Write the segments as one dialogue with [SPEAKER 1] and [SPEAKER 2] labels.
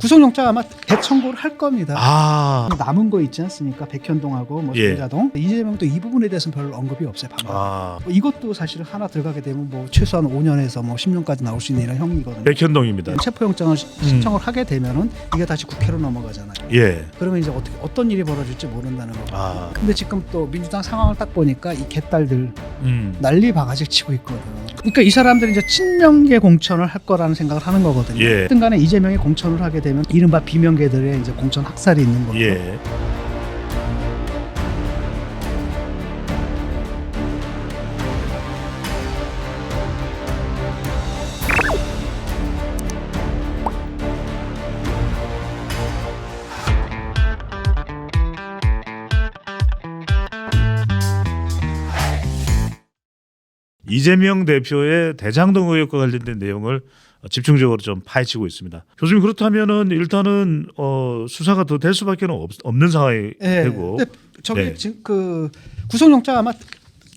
[SPEAKER 1] 구속영장 아마 대청구를 할 겁니다.
[SPEAKER 2] 아,
[SPEAKER 1] 남은 거 있지 않습니까? 백현동하고 뭐
[SPEAKER 2] 예.
[SPEAKER 1] 전자동 이재명도 이 부분에 대해서는 별 언급이 없어요. 방금.
[SPEAKER 2] 아,
[SPEAKER 1] 뭐 이것도 사실은 하나 들어가게 되면 뭐 최소한 5년에서 뭐 10년까지 나올 수 있는 이런 형이거든요.
[SPEAKER 2] 백현동입니다.
[SPEAKER 1] 체포영장을 시-
[SPEAKER 2] 음.
[SPEAKER 1] 신청을 하게 되면은 이게 다시 국회로 넘어가잖아요.
[SPEAKER 2] 예.
[SPEAKER 1] 그러면 이제 어떻게 어떤 일이 벌어질지 모른다는 거고.
[SPEAKER 2] 아,
[SPEAKER 1] 근데 지금 또 민주당 상황을 딱 보니까 이 개딸들
[SPEAKER 2] 음,
[SPEAKER 1] 난리 바가지 치고 있거든. 그러니까 이 사람들이 이제 친명계 공천을 할 거라는 생각을 하는 거거든요.
[SPEAKER 2] 예.
[SPEAKER 1] 어떤 간에 이재명이 공천을 하게 되면 이른바 비명계들의 이제 공천 학살이 있는 거고.
[SPEAKER 2] 예. 이재명 대표의 대장동 의혹과 관련된 내용을 집중적으로 좀 파헤치고 있습니다. 교수님 그렇다면은 일단은 어, 수사가 더 될 수밖에 없, 없는 상황이
[SPEAKER 1] 예.
[SPEAKER 2] 되고.
[SPEAKER 1] 근데 저기
[SPEAKER 2] 네.
[SPEAKER 1] 지금 그 구속영장 아마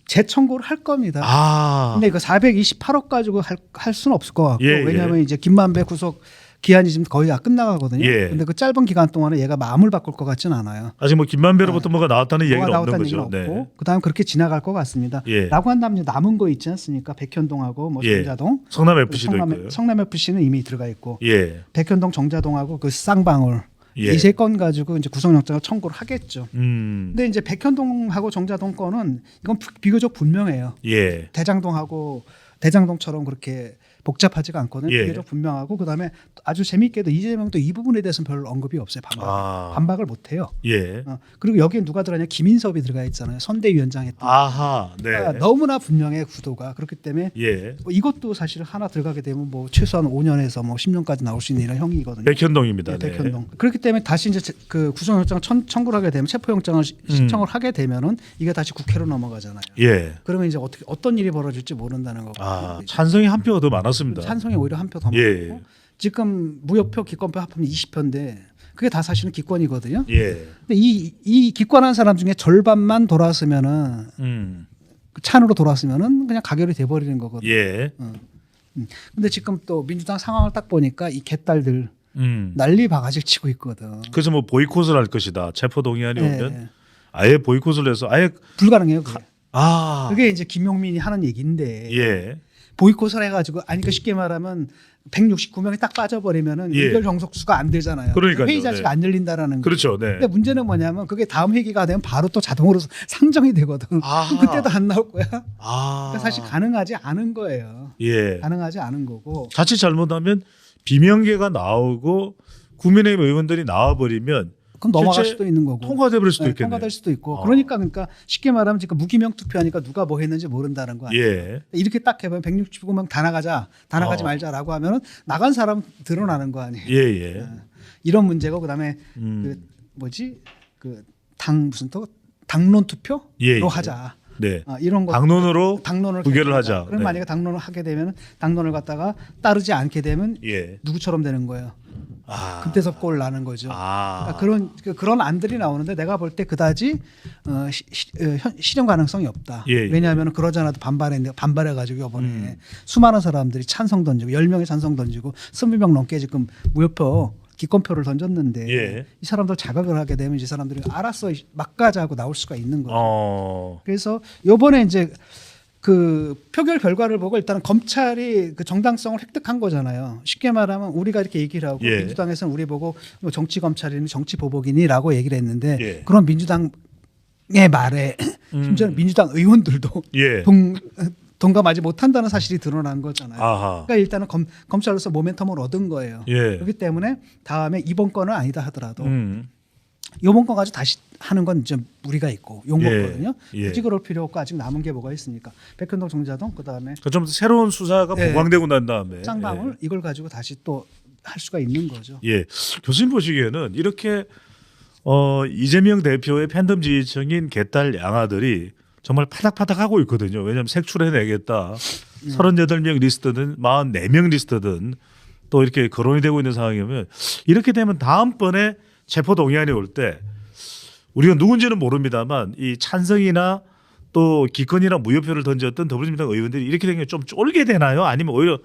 [SPEAKER 1] 재청구를 할 겁니다.
[SPEAKER 2] 아,
[SPEAKER 1] 근데 이거 428억 가지고 할, 할 수는 없을 것 같고
[SPEAKER 2] 예, 예.
[SPEAKER 1] 왜냐하면 이제 김만배 구속 기한이 지금 거의 다 끝나가거든요.
[SPEAKER 2] 예.
[SPEAKER 1] 근데 그 짧은 기간 동안에 얘가 마음을 바꿀 것 같지는 않아요.
[SPEAKER 2] 아직 뭐 김만배로부터 뭐가 나왔다는
[SPEAKER 1] 뭐가
[SPEAKER 2] 얘기는 없는
[SPEAKER 1] 나왔다는
[SPEAKER 2] 거죠.
[SPEAKER 1] 얘기는
[SPEAKER 2] 네.
[SPEAKER 1] 없고 그다음 그렇게 지나갈 것 같습니다.
[SPEAKER 2] 예.
[SPEAKER 1] 라고 한다면 남은 거 있지 않습니까? 백현동하고 뭐
[SPEAKER 2] 예.
[SPEAKER 1] 정자동,
[SPEAKER 2] 성남 FC도
[SPEAKER 1] 성남,
[SPEAKER 2] 있고요.
[SPEAKER 1] 성남 FC는 이미 들어가 있고
[SPEAKER 2] 예.
[SPEAKER 1] 백현동 정자동하고 그 쌍방울
[SPEAKER 2] 예.
[SPEAKER 1] 이세 건 가지고 이제 구속영장을 청구를 하겠죠.
[SPEAKER 2] 음.
[SPEAKER 1] 근데 이제 백현동하고 정자동 건은 이건 비- 비교적 분명해요.
[SPEAKER 2] 예.
[SPEAKER 1] 대장동하고 대장동처럼 그렇게 복잡하지가 않거든요.
[SPEAKER 2] 예.
[SPEAKER 1] 비교적 분명하고 그다음에 아주 재미있게도 이재명도 이 부분에 대해서는 별 언급이 없어요. 반박.
[SPEAKER 2] 아.
[SPEAKER 1] 반박을 못 해요.
[SPEAKER 2] 예.
[SPEAKER 1] 어, 그리고 여기에 누가 들어가냐 김인섭이 들어가 있잖아요. 선대위원장 했던.
[SPEAKER 2] 아하. 네.
[SPEAKER 1] 그러니까 너무나 분명해 구도가 그렇기 때문에
[SPEAKER 2] 예.
[SPEAKER 1] 뭐 이것도 사실 하나 들어가게 되면 뭐 최소한 5년에서 뭐 10년까지 나올 수 있는 이런 형이거든요.
[SPEAKER 2] 백현동입니다.
[SPEAKER 1] 네,
[SPEAKER 2] 네.
[SPEAKER 1] 백현동. 그렇기 때문에 다시 이제 제- 그 구속영장 청, 청구를 하게 되면 체포영장을 시-
[SPEAKER 2] 음.
[SPEAKER 1] 신청을 하게 되면은 이게 다시 국회로 넘어가잖아요.
[SPEAKER 2] 예.
[SPEAKER 1] 그러면 이제 어떻게 어떤 일이 벌어질지 모른다는 거고.
[SPEAKER 2] 아, 찬성이 한 표가 더 많았 습니다.
[SPEAKER 1] 찬성이 오히려 한 표더
[SPEAKER 2] 예.
[SPEAKER 1] 많고 지금 무효표 기권표 합하면 20표인데 그게 다 사실은 기권이거든요.
[SPEAKER 2] 예.
[SPEAKER 1] 근데 이, 이 기권한 사람 중에 절반만 돌아왔으면은
[SPEAKER 2] 음.
[SPEAKER 1] 그 찬으로 돌아왔으면은 그냥 가결이 돼버리는 거거든요.
[SPEAKER 2] 예.
[SPEAKER 1] 근데 지금 또 민주당 상황을 딱 보니까 이 개딸들
[SPEAKER 2] 음.
[SPEAKER 1] 난리 바가지 치고 있거든.
[SPEAKER 2] 그래서 뭐 보이콧을 할 것이다. 체포 동의안이
[SPEAKER 1] 예,
[SPEAKER 2] 오면 아예 보이콧을 해서 아예
[SPEAKER 1] 불가능해요. 그게.
[SPEAKER 2] 아.
[SPEAKER 1] 그게 이제 김용민이 하는 얘기인데
[SPEAKER 2] 예.
[SPEAKER 1] 보이콧을 해가지고 아니 그 쉽게 말하면 169명이 딱 빠져버리면은
[SPEAKER 2] 예.
[SPEAKER 1] 의결 정석수가 안 되잖아요.
[SPEAKER 2] 그러니까요.
[SPEAKER 1] 회의 자체가
[SPEAKER 2] 네.
[SPEAKER 1] 안 열린다라는 거.
[SPEAKER 2] 그렇죠. 네.
[SPEAKER 1] 근데 문제는 뭐냐면 그게 다음 회기가 되면 바로 또 자동으로 상정이 되거든.
[SPEAKER 2] 아하.
[SPEAKER 1] 그럼 그때도 안 나올 거야.
[SPEAKER 2] 아.
[SPEAKER 1] 그러니까 사실 가능하지 않은 거예요.
[SPEAKER 2] 예.
[SPEAKER 1] 가능하지 않은 거고.
[SPEAKER 2] 자칫 잘못하면 비명계가 나오고 국민의힘 의원들이 나와 버리면
[SPEAKER 1] 그럼 넘어갈 수도 있는 거고.
[SPEAKER 2] 버릴 수도
[SPEAKER 1] 네,
[SPEAKER 2] 있겠네요.
[SPEAKER 1] 통과될 수도 있고.
[SPEAKER 2] 아.
[SPEAKER 1] 그러니까 그러니까 쉽게 말하면 지금 무기명 투표하니까 누가 뭐 했는지 모른다는 거야.
[SPEAKER 2] 예.
[SPEAKER 1] 이렇게 딱 해보면 169명 다 나가자, 다 나가지
[SPEAKER 2] 어.
[SPEAKER 1] 말자라고 하면은 나간 사람 드러나는 거 아니에요.
[SPEAKER 2] 예, 예.
[SPEAKER 1] 이런 문제고 그다음에
[SPEAKER 2] 음.
[SPEAKER 1] 그 뭐지 그 당 무슨 또 당론 투표로
[SPEAKER 2] 예, 예.
[SPEAKER 1] 하자.
[SPEAKER 2] 네.
[SPEAKER 1] 아, 이런 거
[SPEAKER 2] 당론으로
[SPEAKER 1] 당론을
[SPEAKER 2] 부결을.
[SPEAKER 1] 하자. 그럼
[SPEAKER 2] 네.
[SPEAKER 1] 만약에 당론을 하게 되면 당론을 갖다가 따르지 않게 되면
[SPEAKER 2] 예.
[SPEAKER 1] 누구처럼 되는 거예요.
[SPEAKER 2] 아.
[SPEAKER 1] 그때서 꼴 나는 거죠.
[SPEAKER 2] 아.
[SPEAKER 1] 그러니까 그런 그- 그런 안들이 나오는데 내가 볼 때 그다지 어, 시, 시, 어, 현- 실현 가능성이 없다.
[SPEAKER 2] 예, 예.
[SPEAKER 1] 왜냐하면 그러잖아도 반발했는데 반발해가지고 이번에
[SPEAKER 2] 음.
[SPEAKER 1] 수많은 사람들이 찬성 던지고 10명의 찬성 던지고 20명 넘게 지금 무효표 기권표를 던졌는데
[SPEAKER 2] 예.
[SPEAKER 1] 이 사람들 자각을 하게 되면 이 사람들이 알았어 막 가자고 나올 수가 있는 거죠.
[SPEAKER 2] 어.
[SPEAKER 1] 그래서 요번에 이제 그 표결 결과를 보고 일단은 검찰이 그 정당성을 획득한 거잖아요. 쉽게 말하면 우리가 이렇게 얘기를 하고
[SPEAKER 2] 예.
[SPEAKER 1] 민주당에서는 우리 보고 뭐 정치 검찰이니 정치 보복이니라고 얘기를 했는데
[SPEAKER 2] 예.
[SPEAKER 1] 그런 민주당의 말에 심지어 는 민주당 의원들도
[SPEAKER 2] 예.
[SPEAKER 1] 동 동감하지 못한다는 사실이 드러난 거잖아요.
[SPEAKER 2] 아하.
[SPEAKER 1] 그러니까 일단은 검, 검찰로서 모멘텀을 얻은 거예요.
[SPEAKER 2] 예.
[SPEAKER 1] 그렇기 때문에 다음에 이번 건은 아니다 하더라도
[SPEAKER 2] 음.
[SPEAKER 1] 요번 거 가지고 다시 하는 건 이제 무리가 있고 용거거든요.
[SPEAKER 2] 예.
[SPEAKER 1] 굳이 그럴 필요 없고 아직 남은 게 뭐가 있습니까? 백현동 정자동 그다음에
[SPEAKER 2] 그좀 새로운 수사가
[SPEAKER 1] 예.
[SPEAKER 2] 보강되고 난 다음에
[SPEAKER 1] 쌍방울 이걸 가지고 다시 또 할 수가 있는 거죠.
[SPEAKER 2] 예. 예. 교수님 보시기에는 이렇게 어 이재명 대표의 팬덤 지지층인 개딸 양아들이 정말 파닥파닥 하고 있거든요. 왜냐하면 색출해내겠다. 38명 리스트든 44명 리스트든 또 이렇게 거론이 되고 있는 상황이면 이렇게 되면 다음번에 체포 동의안이 올 때 우리가 누군지는 모릅니다만 이 찬성이나 또 기권이나 무효표를 던졌던 더불어민주당 의원들이 이렇게 되면 좀 쫄게 되나요? 아니면 오히려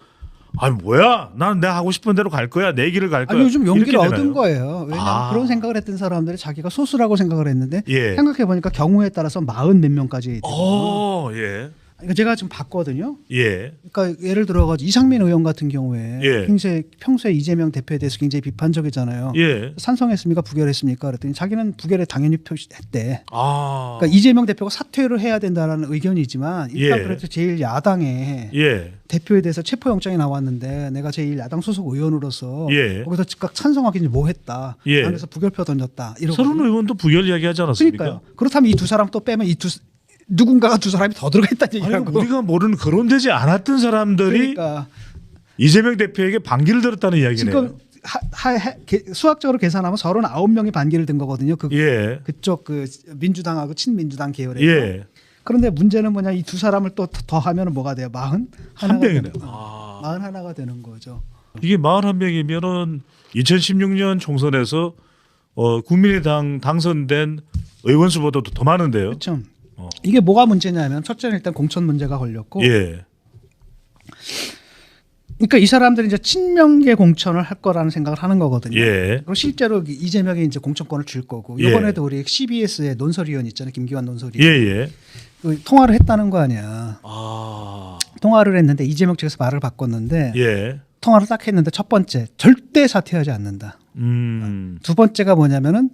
[SPEAKER 2] 아니 뭐야? 난 내가 하고 싶은 대로 갈 거야. 내 길을 갈 거야.
[SPEAKER 1] 아니 요즘 용기를 얻은? 거예요. 왜냐하면
[SPEAKER 2] 아.
[SPEAKER 1] 그런 생각을 했던 사람들이 자기가 소수라고 생각을 했는데
[SPEAKER 2] 예.
[SPEAKER 1] 생각해 보니까 경우에 따라서 마흔 몇 명까지.
[SPEAKER 2] 어, 예.
[SPEAKER 1] 그러니까 제가 좀 봤거든요.
[SPEAKER 2] 예.
[SPEAKER 1] 그러니까 예를 들어가지고 이상민 의원 같은 경우에
[SPEAKER 2] 예.
[SPEAKER 1] 굉장히 평소에 이재명 대표에 대해서 굉장히 비판적이잖아요.
[SPEAKER 2] 예.
[SPEAKER 1] 찬성했습니까? 부결했습니까? 그랬더니 자기는 부결에 당연히 표시했대.
[SPEAKER 2] 아.
[SPEAKER 1] 그러니까 이재명 대표가 사퇴를 해야 된다는 의견이지만 일단
[SPEAKER 2] 예.
[SPEAKER 1] 그래도 제일 야당에
[SPEAKER 2] 예.
[SPEAKER 1] 대표에 대해서 체포영장이 나왔는데 내가 제일 야당 소속 의원으로서
[SPEAKER 2] 예.
[SPEAKER 1] 거기서 즉각 찬성하기 뭐 했다.
[SPEAKER 2] 예.
[SPEAKER 1] 그래서 부결표 던졌다. 이러고
[SPEAKER 2] 서른 의원도 부결 이야기하지 않았습니까?
[SPEAKER 1] 그러니까요. 그렇다면 이 두 사람 또 빼면 이 두 누군가가 두 사람이 더 들어가 있다는
[SPEAKER 2] 아니
[SPEAKER 1] 얘기라고.
[SPEAKER 2] 우리가 모르는 거론되지 않았던 사람들이
[SPEAKER 1] 그러니까
[SPEAKER 2] 이재명 대표에게 반기를 들었다는 이야기네요.
[SPEAKER 1] 지금 하, 하, 하- 게- 수학적으로 계산하면 39명이 반기를 든 거거든요. 그
[SPEAKER 2] 예.
[SPEAKER 1] 그쪽 그 민주당하고 친민주당 계열에.
[SPEAKER 2] 예.
[SPEAKER 1] 그런데 문제는 뭐냐 이 두 사람을 또 더 하면 뭐가 돼요? 마흔
[SPEAKER 2] 한
[SPEAKER 1] 하나가
[SPEAKER 2] 명이네요.
[SPEAKER 1] 되는-
[SPEAKER 2] 아.
[SPEAKER 1] 마흔 하나가 되는 거죠.
[SPEAKER 2] 이게 41명이면은 2016년 총선에서 어, 국민의당 당선된 의원 수보다도 더 많은데요.
[SPEAKER 1] 그렇죠.
[SPEAKER 2] 어.
[SPEAKER 1] 이게 뭐가 문제냐면 첫째는 일단 공천 문제가 걸렸고
[SPEAKER 2] 예.
[SPEAKER 1] 그러니까 이 사람들이 이제 친명계 공천을 할 거라는 생각을 하는 거거든요.
[SPEAKER 2] 예.
[SPEAKER 1] 그리고 실제로 이재명이 이제 공천권을 줄 거고
[SPEAKER 2] 예.
[SPEAKER 1] 이번에도 우리 CBS의 논설위원 있잖아요. 김기환
[SPEAKER 2] 예,
[SPEAKER 1] 논설위원.
[SPEAKER 2] 예.
[SPEAKER 1] 그 통화를 했다는 거 아니야.
[SPEAKER 2] 아.
[SPEAKER 1] 통화를 했는데 이재명 측에서 말을 바꿨는데
[SPEAKER 2] 예.
[SPEAKER 1] 통화를 딱 했는데 첫 번째 절대 사퇴하지 않는다.
[SPEAKER 2] 음.
[SPEAKER 1] 두 번째가 뭐냐면은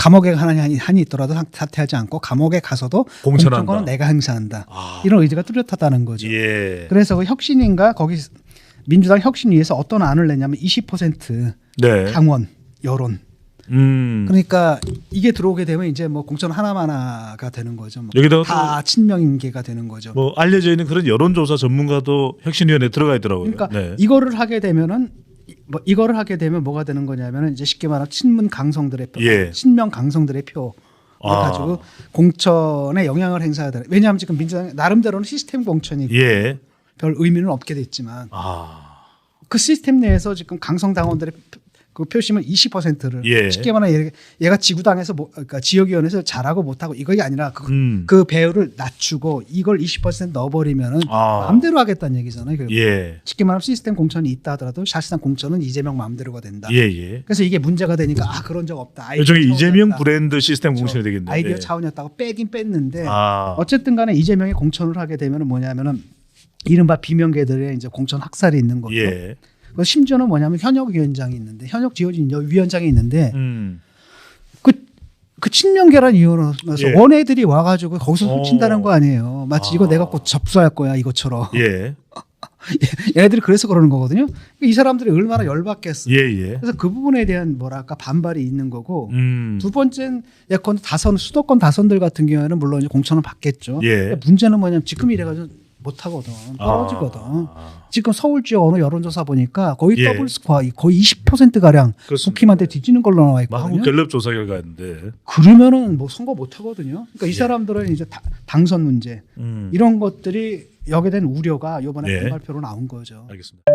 [SPEAKER 1] 감옥에 하나니 한이 있더라도 사- 사퇴하지 않고 감옥에 가서도
[SPEAKER 2] 공천한다.
[SPEAKER 1] 공천권은 내가 행사한다.
[SPEAKER 2] 아.
[SPEAKER 1] 이런 의지가 뚜렷하다는 거죠.
[SPEAKER 2] 예.
[SPEAKER 1] 그래서 그 혁신인가 거기 민주당 혁신 위에서 어떤 안을 내냐면 20%
[SPEAKER 2] 네.
[SPEAKER 1] 당원 여론.
[SPEAKER 2] 음.
[SPEAKER 1] 그러니까 이게 들어오게 되면 이제 뭐 공천 하나만화가 되는 거죠. 뭐
[SPEAKER 2] 여기다가
[SPEAKER 1] 다 친명인계가 되는 거죠.
[SPEAKER 2] 뭐 알려져 있는 그런 여론조사 전문가도 혁신위원회 에 들어가 있더라고요.
[SPEAKER 1] 그러니까
[SPEAKER 2] 네.
[SPEAKER 1] 이거를 하게 되면은 이- 뭐 이거를 하게 되면 뭐가 되는 거냐면은 이제 쉽게 말하면 친문 강성들의 표,
[SPEAKER 2] 예.
[SPEAKER 1] 친명 강성들의 표. 를
[SPEAKER 2] 아.
[SPEAKER 1] 가지고 공천에 영향을 행사해야 돼. 왜냐하면 지금 민주당 나름대로는 시스템 공천이
[SPEAKER 2] 예.
[SPEAKER 1] 별 의미는 없게 됐지만
[SPEAKER 2] 아.
[SPEAKER 1] 그 시스템 내에서 지금 강성 당원들의 표- 그 표심을 20%를
[SPEAKER 2] 예.
[SPEAKER 1] 쉽게 말하면 얘- 얘가 지구당에서 뭐, 그러니까 지역위원회에서 잘하고 못하고 이것이 아니라 그,
[SPEAKER 2] 음.
[SPEAKER 1] 그 배율을 낮추고 이걸 20% 넣어버리면은
[SPEAKER 2] 아.
[SPEAKER 1] 마음대로 하겠다는 얘기잖아요. 결국.
[SPEAKER 2] 예.
[SPEAKER 1] 쉽게 말하면 시스템 공천이 있다 하더라도 사실상 공천은 이재명 마음대로가 된다.
[SPEAKER 2] 예, 예.
[SPEAKER 1] 그래서 이게 문제가 되니까 아 그런 적 없다.
[SPEAKER 2] 일종의 이재명. 브랜드 시스템 공천이 되겠네요.
[SPEAKER 1] 아이디어
[SPEAKER 2] 예.
[SPEAKER 1] 차원이었다고 빼긴 뺐는데
[SPEAKER 2] 아.
[SPEAKER 1] 어쨌든 간에 이재명이 공천을 하게 되면 뭐냐면은 이른바 비명계들의 이제 공천 학살이 있는 거죠.
[SPEAKER 2] 예.
[SPEAKER 1] 그 심지어는 뭐냐면 현역 위원장이 있는데 현역 지원진 위원장이 있는데
[SPEAKER 2] 음.
[SPEAKER 1] 그, 그 친명 계란 이유로서
[SPEAKER 2] 예.
[SPEAKER 1] 원애들이 와가지고 거기서
[SPEAKER 2] 어.
[SPEAKER 1] 훔친다는 거 아니에요. 마치
[SPEAKER 2] 아.
[SPEAKER 1] 이거 내가 곧 접수할 거야 이것처럼.
[SPEAKER 2] 예.
[SPEAKER 1] 얘네들이 그래서 그러는 거거든요. 이 사람들이 얼마나 열받겠어.
[SPEAKER 2] 예, 예.
[SPEAKER 1] 그래서 그 부분에 대한 뭐랄까 반발이 있는 거고
[SPEAKER 2] 음.
[SPEAKER 1] 두 번째는 예컨 다선 수도권 다선들 같은 경우에는 물론 이제 공천을 받겠죠.
[SPEAKER 2] 예.
[SPEAKER 1] 문제는 뭐냐면 지금 이래가지고 못 하거든 떨어지거든.
[SPEAKER 2] 아.
[SPEAKER 1] 지금 서울 지역 어느 여론조사 보니까 거의
[SPEAKER 2] 예.
[SPEAKER 1] 더블 스코어 거의 20% 가량
[SPEAKER 2] 그렇습니다.
[SPEAKER 1] 국힘한테 뒤지는 걸로 나와 있거든요.
[SPEAKER 2] 갤럽 조사 결과인데.
[SPEAKER 1] 그러면은 뭐 선거 못 하거든요. 그러니까 이
[SPEAKER 2] 예.
[SPEAKER 1] 사람들은 이제 다- 당선 문제
[SPEAKER 2] 음.
[SPEAKER 1] 이런 것들이 여기에 대한 우려가 이번에
[SPEAKER 2] 예.
[SPEAKER 1] 반발표로 나온 거죠.
[SPEAKER 2] 알겠습니다.